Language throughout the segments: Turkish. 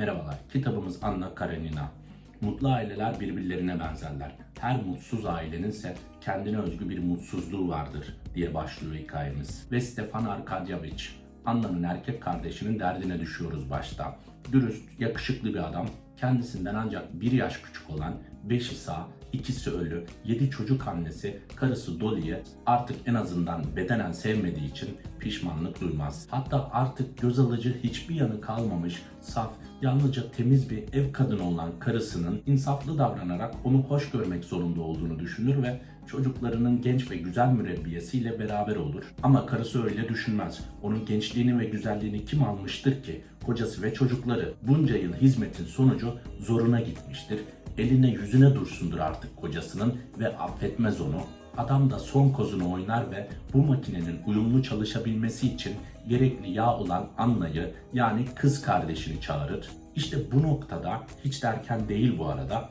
Merhabalar, kitabımız Anna Karenina. Mutlu aileler birbirlerine benzerler. Her mutsuz ailenin ise kendine özgü bir mutsuzluğu vardır diye başlıyor hikayemiz. Ve Stefan Arkadyevich, Anna'nın erkek kardeşinin derdine düşüyoruz başta. Dürüst, yakışıklı bir adam, kendisinden ancak bir yaş küçük olan, beşi sağ, ikisi ölü, yedi çocuk annesi, karısı Dolly'ye artık en azından bedenen sevmediği için pişmanlık duymaz. Hatta artık göz alıcı hiçbir yanı kalmamış, saf, yalnızca temiz bir ev kadını olan karısının insaflı davranarak onu hoş görmek zorunda olduğunu düşünür ve çocuklarının genç ve güzel mürebbiyesiyle beraber olur. Ama karısı öyle düşünmez. Onun gençliğini ve güzelliğini kim almıştır ki? Kocası ve çocukları bunca yıl hizmetin sonucu zoruna gitmiştir. Eline yüzüne dursundur artık kocasının ve affetmez onu. Adam da son kozunu oynar ve bu makinenin uyumlu çalışabilmesi için gerekli yağ olan Anna'yı yani kız kardeşini çağırır. İşte bu noktada hiç derken değil bu arada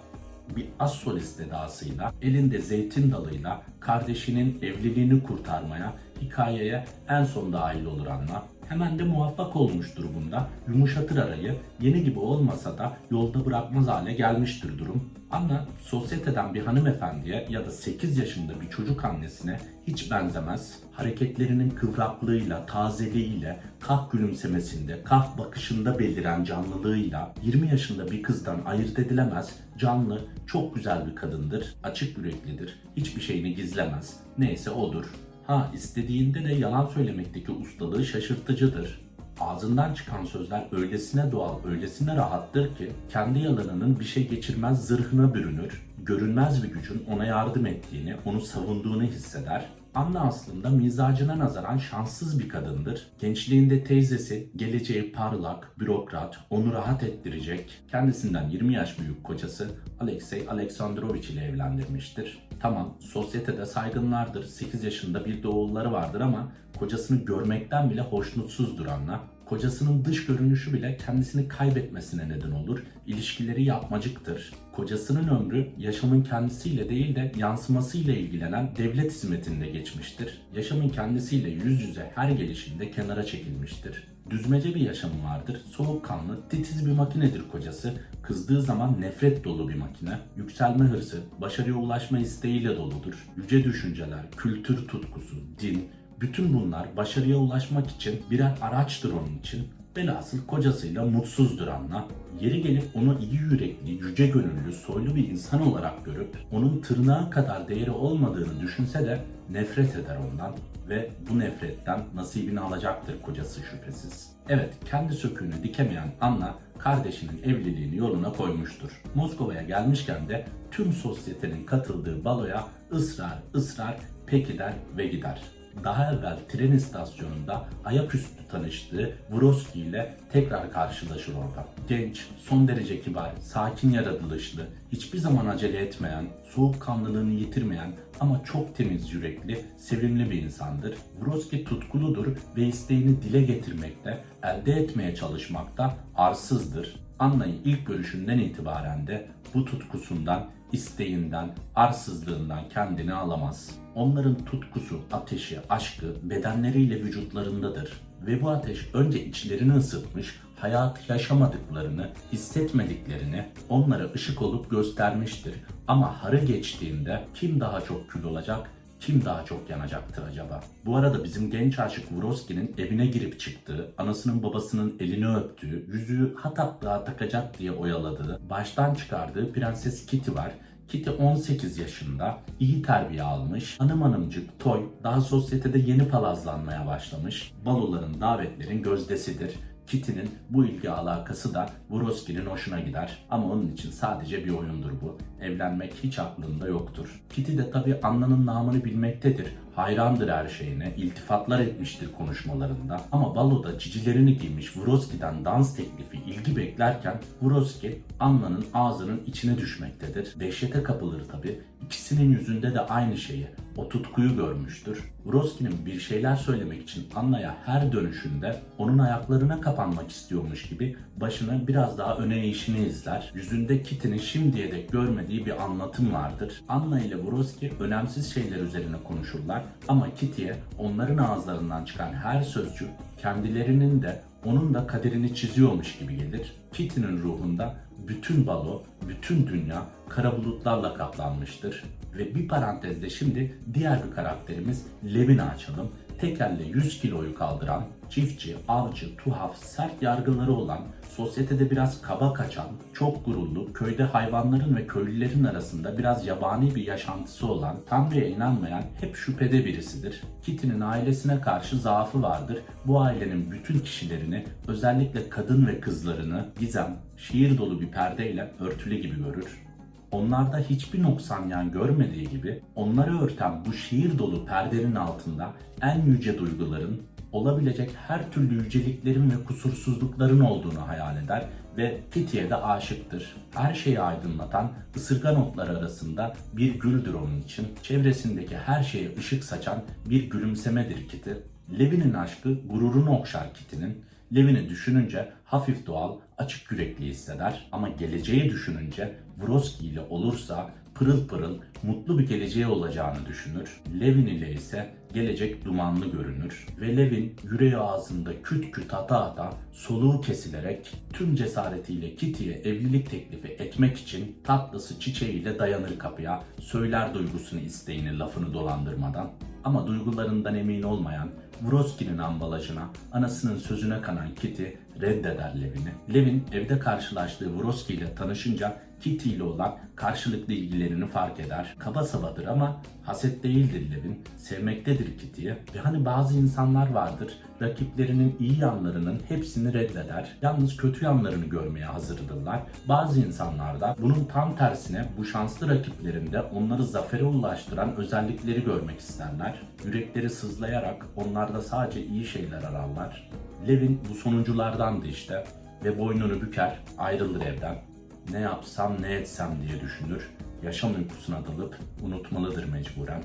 bir az solist edasıyla, elinde zeytin dalıyla kardeşinin evliliğini kurtarmaya, hikayeye en son dahil olur Anna. Hemen de muvaffak olmuştur bunda. Yumuşatır arayı. Yeni gibi olmasa da yolda bırakmaz hale gelmiştir durum. Anna sosyeteden bir hanımefendiye ya da 8 yaşında bir çocuk annesine hiç benzemez. Hareketlerinin kıvraklığıyla, tazeliğiyle, kah gülümsemesinde, kah bakışında beliren canlılığıyla 20 yaşında bir kızdan ayırt edilemez, canlı, çok güzel bir kadındır, açık yüreklidir, hiçbir şeyini gizlemez. Neyse odur. Ha istediğinde de yalan söylemekteki ustalığı şaşırtıcıdır. Ağzından çıkan sözler öylesine doğal, öylesine rahattır ki kendi yalanının bir şey geçirmez zırhına bürünür. Görünmez bir gücün ona yardım ettiğini, onu savunduğunu hisseder. Anne aslında mizacına nazaran şanssız bir kadındır. Gençliğinde teyzesi, geleceği parlak, bürokrat, onu rahat ettirecek, kendisinden 20 yaş büyük kocası Alexey Aleksandrovich ile evlendirmiştir. Tamam, sosyetede saygınlardır, 8 yaşında bir de oğulları vardır ama kocasını görmekten bile hoşnutsuzdur Anna. Kocasının dış görünüşü bile kendisini kaybetmesine neden olur. İlişkileri yapmacıktır. Kocasının ömrü yaşamın kendisiyle değil de yansımasıyla ilgilenen devlet hizmetinde geçmiştir. Yaşamın kendisiyle yüz yüze her gelişinde kenara çekilmiştir. Düzmece bir yaşamı vardır. Soğukkanlı, titiz bir makinedir kocası. Kızdığı zaman nefret dolu bir makine. Yükselme hırsı, başarıya ulaşma isteğiyle doludur. Yüce düşünceler, kültür tutkusu, din, bütün bunlar başarıya ulaşmak için birer araçtır onun için. Velhasıl kocasıyla mutsuzdur Anna. Yeri gelip onu iyi yürekli, yüce gönüllü, soylu bir insan olarak görüp onun tırnağa kadar değeri olmadığını düşünse de nefret eder ondan ve bu nefretten nasibini alacaktır kocası şüphesiz. Evet, kendi söküğünü dikemeyen Anna kardeşinin evliliğini yoluna koymuştur. Moskova'ya gelmişken de tüm sosyetenin katıldığı baloya ısrar ısrar peki der ve gider daha evvel tren istasyonunda ayaküstü tanıştığı Vroski ile tekrar karşılaşır orada. Genç, son derece kibar, sakin yaratılışlı, hiçbir zaman acele etmeyen, soğukkanlılığını yitirmeyen ama çok temiz yürekli, sevimli bir insandır. Vroski tutkuludur ve isteğini dile getirmekte, elde etmeye çalışmakta arsızdır. Anna'yı ilk görüşünden itibaren de bu tutkusundan, isteğinden, arsızlığından kendini alamaz. Onların tutkusu, ateşi, aşkı bedenleriyle vücutlarındadır. Ve bu ateş önce içlerini ısıtmış, hayat yaşamadıklarını, hissetmediklerini onlara ışık olup göstermiştir. Ama harı geçtiğinde kim daha çok kül olacak, kim daha çok yanacaktır acaba? Bu arada bizim genç aşık Vroski'nin evine girip çıktığı, anasının babasının elini öptüğü, yüzüğü hatatlığa takacak diye oyaladığı, baştan çıkardığı Prenses Kitty var. Kitty 18 yaşında, iyi terbiye almış, hanım hanımcık, toy, daha sosyetede yeni palazlanmaya başlamış, baloların, davetlerin gözdesidir. Kitty'nin bu ilgi alakası da Vroski'nin hoşuna gider. Ama onun için sadece bir oyundur bu. Evlenmek hiç aklında yoktur. Kitty de tabi Anna'nın namını bilmektedir. Hayrandır her şeyine, iltifatlar etmiştir konuşmalarında. Ama baloda cicilerini giymiş Vroski'den dans teklifi, ilgi beklerken Vroski Anna'nın ağzının içine düşmektedir. Dehşete kapılır tabi. İkisinin yüzünde de aynı şeyi, o tutkuyu görmüştür. Vroski'nin bir şeyler söylemek için Anna'ya her dönüşünde onun ayaklarına kapanmak istiyormuş gibi başını biraz daha öne eğişini izler. Yüzünde Kitty'nin şimdiye dek görmediği bir anlatım vardır. Anna ile Vroski önemsiz şeyler üzerine konuşurlar ama Kitty'ye onların ağızlarından çıkan her sözcük kendilerinin de onun da kaderini çiziyormuş gibi gelir Kitty'nin ruhunda bütün balo, bütün dünya kara bulutlarla kaplanmıştır. Ve bir parantezde şimdi diğer bir karakterimiz Levin'i açalım. Tekerle 100 kiloyu kaldıran, çiftçi, avcı, tuhaf, sert yargıları olan, sosyetede biraz kaba kaçan, çok gururlu, köyde hayvanların ve köylülerin arasında biraz yabani bir yaşantısı olan, Tanrı'ya inanmayan, hep şüphede birisidir. Kitty'nin ailesine karşı zaafı vardır. Bu ailenin bütün kişilerini, özellikle kadın ve kızlarını gizem, şiir dolu bir perdeyle örtülü gibi görür. Onlarda hiçbir noksan yan görmediği gibi onları örten bu şiir dolu perdenin altında en yüce duyguların, olabilecek her türlü yüceliklerin ve kusursuzlukların olduğunu hayal eder ve Kitty'ye de aşıktır. Her şeyi aydınlatan ısırgan otları arasında bir güldür onun için. Çevresindeki her şeye ışık saçan bir gülümsemedir Kitty. Levi'nin aşkı gururunu okşar Kitty'nin. Levi'ni düşününce hafif doğal, açık yürekli hisseder ama geleceği düşününce Vroski ile olursa pırıl pırıl, mutlu bir geleceği olacağını düşünür. Levin ile ise gelecek dumanlı görünür ve Levin yüreği ağzında küt küt ata ata soluğu kesilerek tüm cesaretiyle Kitty'ye evlilik teklifi etmek için tatlısı çiçeğiyle dayanır kapıya, söyler duygusunu isteğini lafını dolandırmadan. Ama duygularından emin olmayan Vroski'nin ambalajına, anasının sözüne kanan Kitty reddeder Levin'i. Levin evde karşılaştığı Vroski ile tanışınca Kitty ile olan karşılıklı ilgilerini fark eder. Kaba savadır ama haset değildir Levin. Sevmektedir Kitty'yi. Ve hani bazı insanlar vardır rakiplerinin iyi yanlarının hepsini reddeder. Yalnız kötü yanlarını görmeye hazırdırlar. Bazı insanlar da bunun tam tersine bu şanslı rakiplerinde onları zafere ulaştıran özellikleri görmek isterler. Yürekleri sızlayarak onlarda sadece iyi şeyler ararlar. Levin bu sonunculardandı işte ve boynunu büker, ayrılır evden. Ne yapsam ne etsem diye düşünür. Yaşam uykusuna dalıp unutmalıdır mecburen.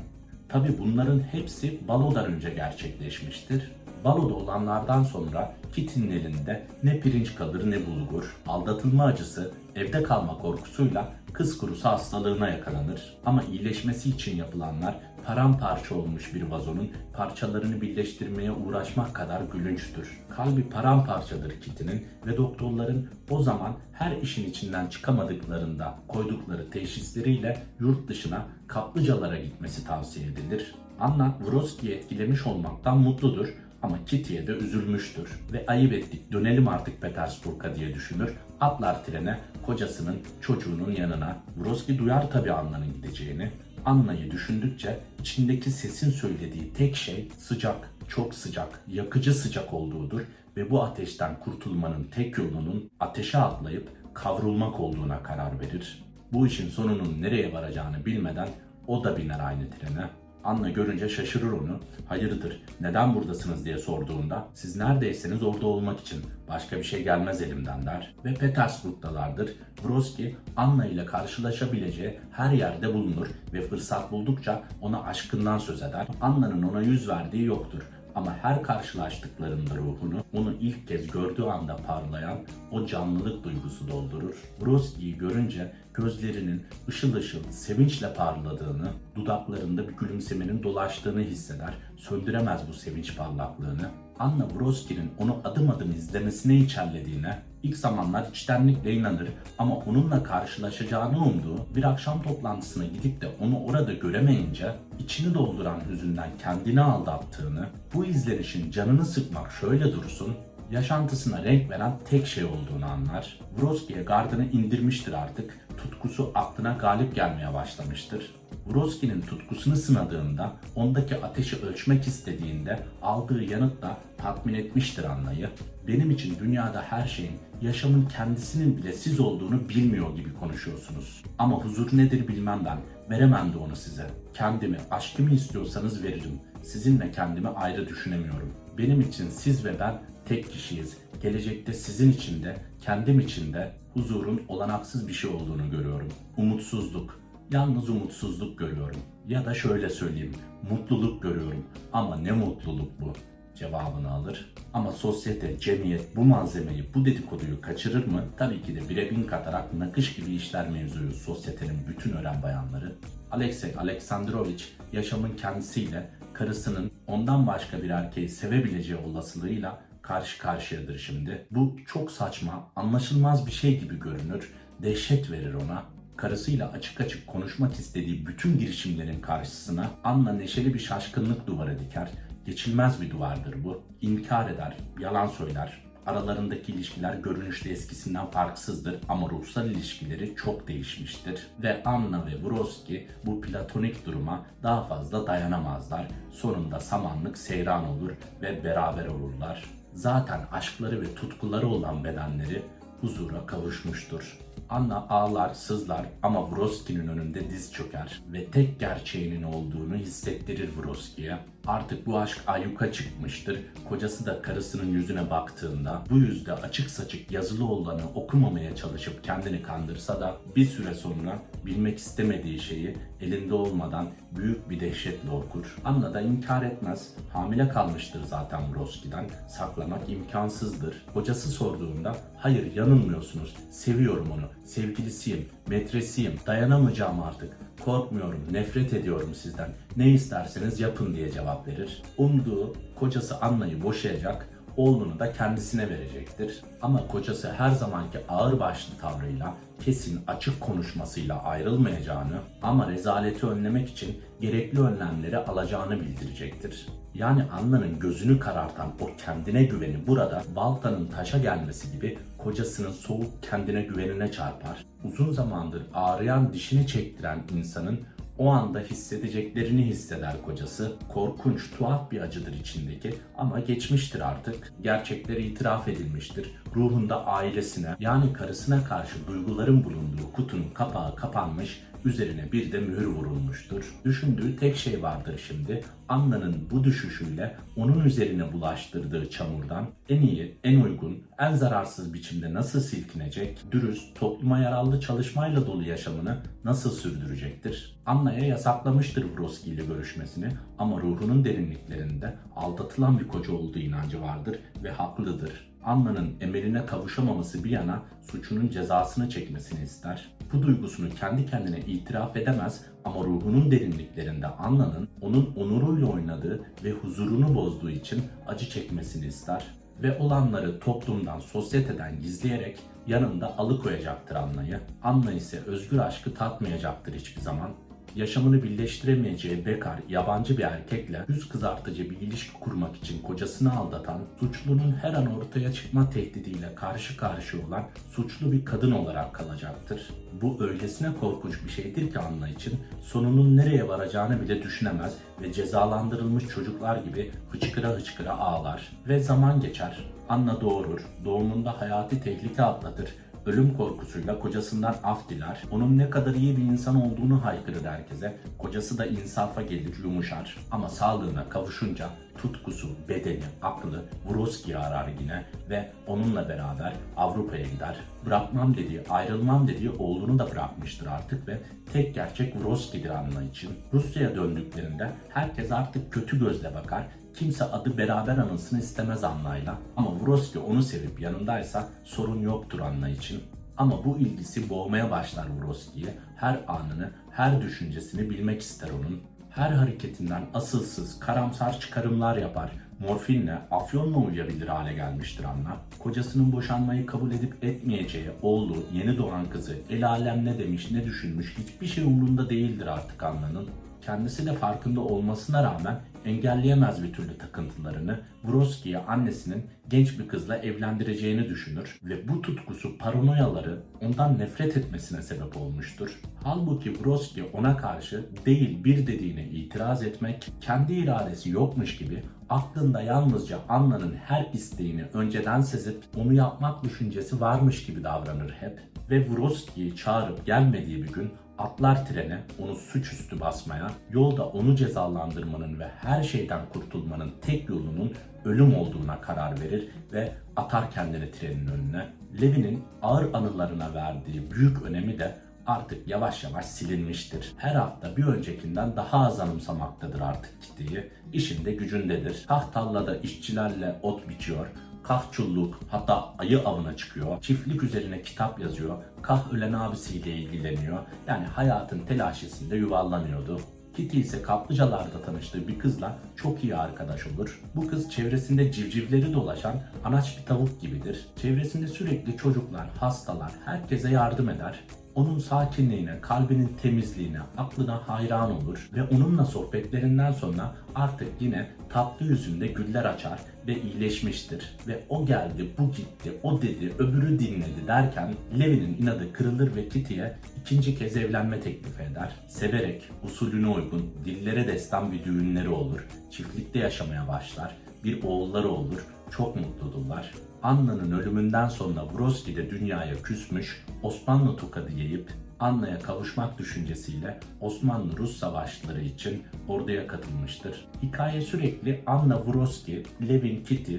Tabi bunların hepsi balodan önce gerçekleşmiştir. Baloda olanlardan sonra Kitty'nin elinde ne pirinç kalır ne bulgur. Aldatılma acısı, evde kalma korkusuyla kız kurusu hastalığına yakalanır. Ama iyileşmesi için yapılanlar paramparça olmuş bir vazonun parçalarını birleştirmeye uğraşmak kadar gülünçtür. Kalbi paramparçadır Kitty'nin ve doktorların o zaman her işin içinden çıkamadıklarında koydukları teşhisleriyle yurt dışına kaplıcalara gitmesi tavsiye edilir. Anna Vroski'yi etkilemiş olmaktan mutludur ama Kitty'ye de üzülmüştür ve ayıp ettik dönelim artık Petersburg'a diye düşünür. Atlar trene kocasının çocuğunun yanına. Vroski duyar tabii Anna'nın gideceğini. Anna'yı düşündükçe içindeki sesin söylediği tek şey sıcak, çok sıcak, yakıcı sıcak olduğudur ve bu ateşten kurtulmanın tek yolunun ateşe atlayıp kavrulmak olduğuna karar verir. Bu işin sonunun nereye varacağını bilmeden o da biner aynı trene. Anna görünce şaşırır onu. Hayırdır, neden buradasınız diye sorduğunda siz neredeyseniz orada olmak için başka bir şey gelmez elimden der. Ve Petersburg'dalardır. Broski Anna ile karşılaşabileceği her yerde bulunur ve fırsat buldukça ona aşkından söz eder. Anna'nın ona yüz verdiği yoktur. Ama her karşılaştıklarında ruhunu onu ilk kez gördüğü anda parlayan o canlılık duygusu doldurur. Broski'yi görünce gözlerinin ışıl ışıl sevinçle parladığını, dudaklarında bir gülümsemenin dolaştığını hisseder. Söndüremez bu sevinç parlaklığını. Anna Broski'nin onu adım adım izlemesine içerlediğine, ilk zamanlar içtenlikle inanır ama onunla karşılaşacağını umduğu bir akşam toplantısına gidip de onu orada göremeyince içini dolduran hüzünden kendini aldattığını, bu izlenişin canını sıkmak şöyle dursun, yaşantısına renk veren tek şey olduğunu anlar. Vroski'ye gardını indirmiştir artık, tutkusu aklına galip gelmeye başlamıştır. Vroski'nin tutkusunu sınadığında, ondaki ateşi ölçmek istediğinde aldığı yanıtla tatmin etmiştir Anna'yı. Benim için dünyada her şeyin, yaşamın kendisinin bile siz olduğunu bilmiyor gibi konuşuyorsunuz. Ama huzur nedir bilmem ben, veremem de onu size. Kendimi, aşkımı istiyorsanız veririm. Sizinle kendimi ayrı düşünemiyorum. Benim için siz ve ben tek kişiyiz. Gelecekte sizin için de, kendim için de huzurun olanaksız bir şey olduğunu görüyorum. Umutsuzluk, yalnız umutsuzluk görüyorum. Ya da şöyle söyleyeyim, mutluluk görüyorum. Ama ne mutluluk bu? cevabını alır. Ama sosyete, cemiyet bu malzemeyi, bu dedikoduyu kaçırır mı? Tabii ki de bire bin katarak nakış gibi işler mevzuyu sosyetenin bütün öğren bayanları. Alexey Aleksandrovich yaşamın kendisiyle karısının ondan başka bir erkeği sevebileceği olasılığıyla karşı karşıyadır şimdi. Bu çok saçma, anlaşılmaz bir şey gibi görünür. Dehşet verir ona. Karısıyla açık açık konuşmak istediği bütün girişimlerin karşısına Anna neşeli bir şaşkınlık duvarı diker. Geçilmez bir duvardır bu. İnkar eder, yalan söyler, Aralarındaki ilişkiler görünüşte eskisinden farksızdır ama ruhsal ilişkileri çok değişmiştir. Ve Anna ve Vroski bu platonik duruma daha fazla dayanamazlar. Sonunda samanlık seyran olur ve beraber olurlar. Zaten aşkları ve tutkuları olan bedenleri huzura kavuşmuştur. Anna ağlar, sızlar ama Vroski'nin önünde diz çöker ve tek gerçeğinin olduğunu hissettirir Vroski'ye. Artık bu aşk ayyuka çıkmıştır. Kocası da karısının yüzüne baktığında bu yüzde açık saçık yazılı olanı okumamaya çalışıp kendini kandırsa da bir süre sonra bilmek istemediği şeyi elinde olmadan büyük bir dehşetle okur. Anna da inkar etmez. Hamile kalmıştır zaten Vroski'den. Saklamak imkansızdır. Kocası sorduğunda hayır yanılmıyorsunuz. Seviyorum onu. Sevgilisiyim, metresiyim. Dayanamayacağım artık. Korkmuyorum, nefret ediyorum sizden. Ne isterseniz yapın diye cevap verir. Umduğu kocası Anna'yı boşayacak, oğlunu da kendisine verecektir. Ama kocası her zamanki ağırbaşlı tavrıyla, kesin açık konuşmasıyla ayrılmayacağını ama rezaleti önlemek için gerekli önlemleri alacağını bildirecektir. Yani Anna'nın gözünü karartan o kendine güveni burada baltanın taşa gelmesi gibi kocasının soğuk kendine güvenine çarpar. Uzun zamandır ağrıyan dişini çektiren insanın o anda hissedeceklerini hisseder kocası. Korkunç, tuhaf bir acıdır içindeki ama geçmiştir artık. Gerçekleri itiraf edilmiştir. Ruhunda ailesine yani karısına karşı duyguların bulunduğu kutunun kapağı kapanmış üzerine bir de mühür vurulmuştur. Düşündüğü tek şey vardır şimdi. Anna'nın bu düşüşüyle onun üzerine bulaştırdığı çamurdan en iyi, en uygun, en zararsız biçimde nasıl silkinecek, dürüst, topluma yararlı çalışmayla dolu yaşamını nasıl sürdürecektir? Anna'ya yasaklamıştır Vroski ile görüşmesini ama ruhunun derinliklerinde aldatılan bir koca olduğu inancı vardır ve haklıdır. Anna'nın emeline kavuşamaması bir yana suçunun cezasını çekmesini ister. Bu duygusunu kendi kendine itiraf edemez ama ruhunun derinliklerinde Anna'nın onun onuruyla oynadığı ve huzurunu bozduğu için acı çekmesini ister. Ve olanları toplumdan, sosyeteden gizleyerek yanında alıkoyacaktır Anna'yı. Anna ise özgür aşkı tatmayacaktır hiçbir zaman yaşamını birleştiremeyeceği bekar, yabancı bir erkekle yüz kızartıcı bir ilişki kurmak için kocasını aldatan, suçlunun her an ortaya çıkma tehdidiyle karşı karşıya olan suçlu bir kadın olarak kalacaktır. Bu öylesine korkunç bir şeydir ki Anna için sonunun nereye varacağını bile düşünemez ve cezalandırılmış çocuklar gibi hıçkıra hıçkıra ağlar. Ve zaman geçer. Anna doğurur, doğumunda hayati tehlike atlatır ölüm korkusuyla kocasından af diler. Onun ne kadar iyi bir insan olduğunu haykırır herkese. Kocası da insafa gelir, yumuşar. Ama sağlığına kavuşunca tutkusu, bedeni, aklı Vroski'yi arar yine ve onunla beraber Avrupa'ya gider. Bırakmam dediği, ayrılmam dediği oğlunu da bırakmıştır artık ve tek gerçek Vroski'dir Anna için. Rusya'ya döndüklerinde herkes artık kötü gözle bakar Kimse adı beraber anılsın istemez Anna'yla. Ama Vroski onu sevip yanındaysa sorun yoktur Anna için. Ama bu ilgisi boğmaya başlar Vroski'ye. Her anını, her düşüncesini bilmek ister onun. Her hareketinden asılsız, karamsar çıkarımlar yapar. Morfinle, afyonla uyuyabilir hale gelmiştir Anna. Kocasının boşanmayı kabul edip etmeyeceği oğlu, yeni doğan kızı, el alem ne demiş, ne düşünmüş hiçbir şey umurunda değildir artık Anna'nın. Kendisi de farkında olmasına rağmen engelleyemez bir türlü takıntılarını. Vroski'ye annesinin genç bir kızla evlendireceğini düşünür ve bu tutkusu paranoyaları ondan nefret etmesine sebep olmuştur. Halbuki Vroski ona karşı değil bir dediğine itiraz etmek, kendi iradesi yokmuş gibi aklında yalnızca Anna'nın her isteğini önceden sezip onu yapmak düşüncesi varmış gibi davranır hep ve Vroski'yi çağırıp gelmediği bir gün atlar trene onu suçüstü basmaya, yolda onu cezalandırmanın ve her şeyden kurtulmanın tek yolunun ölüm olduğuna karar verir ve atar kendini trenin önüne. Levi'nin ağır anılarına verdiği büyük önemi de artık yavaş yavaş silinmiştir. Her hafta bir öncekinden daha az anımsamaktadır artık Kitty'yi. İşinde gücündedir. Kah tarlada işçilerle ot biçiyor, kah çulluk hatta ayı avına çıkıyor. Çiftlik üzerine kitap yazıyor. Kah ölen abisiyle ilgileniyor. Yani hayatın telaşesinde yuvarlanıyordu. Kitty ise kaplıcalarda tanıştığı bir kızla çok iyi arkadaş olur. Bu kız çevresinde civcivleri dolaşan anaç bir tavuk gibidir. Çevresinde sürekli çocuklar, hastalar, herkese yardım eder. Onun sakinliğine, kalbinin temizliğine, aklına hayran olur ve onunla sohbetlerinden sonra artık yine tatlı yüzünde güller açar ve iyileşmiştir. Ve o geldi, bu gitti, o dedi, öbürü dinledi derken Levi'nin inadı kırılır ve Kitty'ye ikinci kez evlenme teklifi eder. Severek, usulüne uygun, dillere destan bir düğünleri olur. Çiftlikte yaşamaya başlar. Bir oğulları olur. Çok mutludurlar. Anna'nın ölümünden sonra Broski de dünyaya küsmüş, Osmanlı tokadı yiyip Anna'ya kavuşmak düşüncesiyle Osmanlı-Rus savaşları için orduya katılmıştır. Hikaye sürekli Anna Vroski, Levin Kitty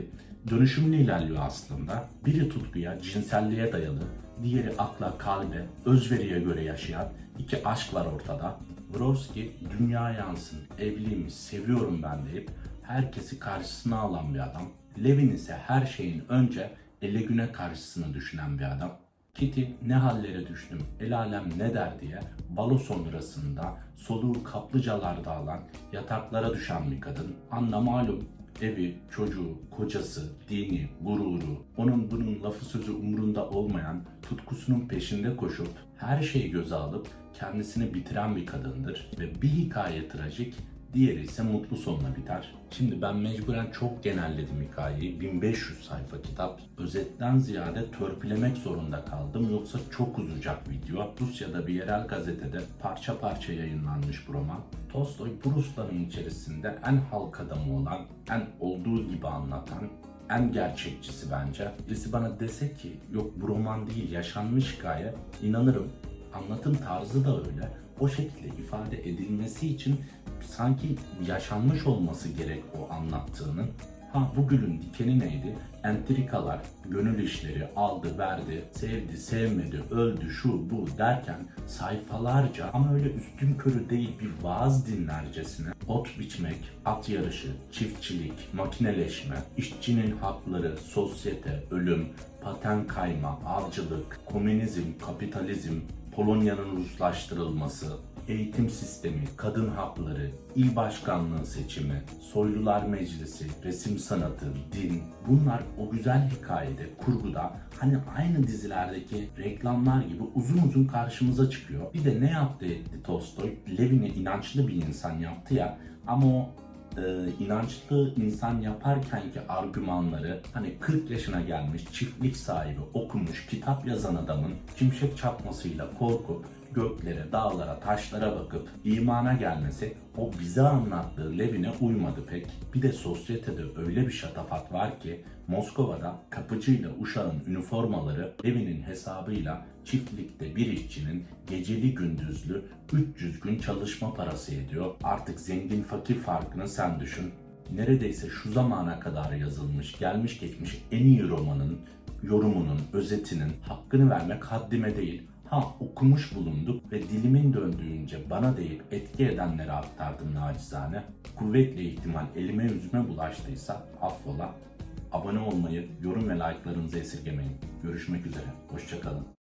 dönüşümlü ilerliyor aslında. Biri tutkuya, cinselliğe dayalı, diğeri akla, kalbe, özveriye göre yaşayan iki aşk var ortada. Vroski dünya yansın, evliyim, seviyorum ben deyip herkesi karşısına alan bir adam. Levin ise her şeyin önce ele güne karşısını düşünen bir adam. Kitty ne hallere düştüm, el alem ne der diye balo sonrasında soluğu kaplıcalarda alan, yataklara düşen bir kadın. Anna malum evi, çocuğu, kocası, dini, gururu, onun bunun lafı sözü umurunda olmayan, tutkusunun peşinde koşup her şeyi göze alıp kendisini bitiren bir kadındır. Ve bir hikaye trajik, Diğeri ise mutlu sonla biter. Şimdi ben mecburen çok genelledim hikayeyi. 1500 sayfa kitap. Özetten ziyade törpülemek zorunda kaldım. Yoksa çok uzayacak video. Rusya'da bir yerel gazetede parça parça yayınlanmış bu roman. Tolstoy bu Rusların içerisinde en halk adamı olan, en olduğu gibi anlatan, en gerçekçisi bence. Birisi bana dese ki yok bu roman değil yaşanmış hikaye inanırım. Anlatım tarzı da öyle. O şekilde ifade edilmesi için sanki yaşanmış olması gerek o anlattığının. Ha bu gülün dikeni neydi? Entrikalar, gönül işleri, aldı, verdi, sevdi, sevmedi, öldü, şu, bu derken sayfalarca ama öyle üstün körü değil bir vaaz dinlercesine ot biçmek, at yarışı, çiftçilik, makineleşme, işçinin hakları, sosyete, ölüm, paten kayma, avcılık, komünizm, kapitalizm, Polonya'nın Ruslaştırılması, eğitim sistemi, kadın hakları, il başkanlığı seçimi, soylular meclisi, resim sanatı, din bunlar o güzel hikayede, kurguda hani aynı dizilerdeki reklamlar gibi uzun uzun karşımıza çıkıyor. Bir de ne yaptı etti Tolstoy? Levin'i inançlı bir insan yaptı ya ama o e, inançlı insan yaparkenki argümanları hani 40 yaşına gelmiş çiftlik sahibi okumuş kitap yazan adamın şimşek çakmasıyla korkup göklere, dağlara, taşlara bakıp imana gelmesi o bize anlattığı Levin'e uymadı pek. Bir de sosyetede öyle bir şatafat var ki Moskova'da kapıcıyla uşağın üniformaları Levin'in hesabıyla çiftlikte bir işçinin geceli gündüzlü 300 gün çalışma parası ediyor. Artık zengin fakir farkını sen düşün. Neredeyse şu zamana kadar yazılmış, gelmiş geçmiş en iyi romanın yorumunun, özetinin hakkını vermek haddime değil. Ha okumuş bulunduk ve dilimin döndüğünce bana deyip etki edenlere aktardım nacizane. Kuvvetle ihtimal elime yüzüme bulaştıysa affola. Abone olmayı, yorum ve like'larınızı esirgemeyin. Görüşmek üzere. Hoşçakalın.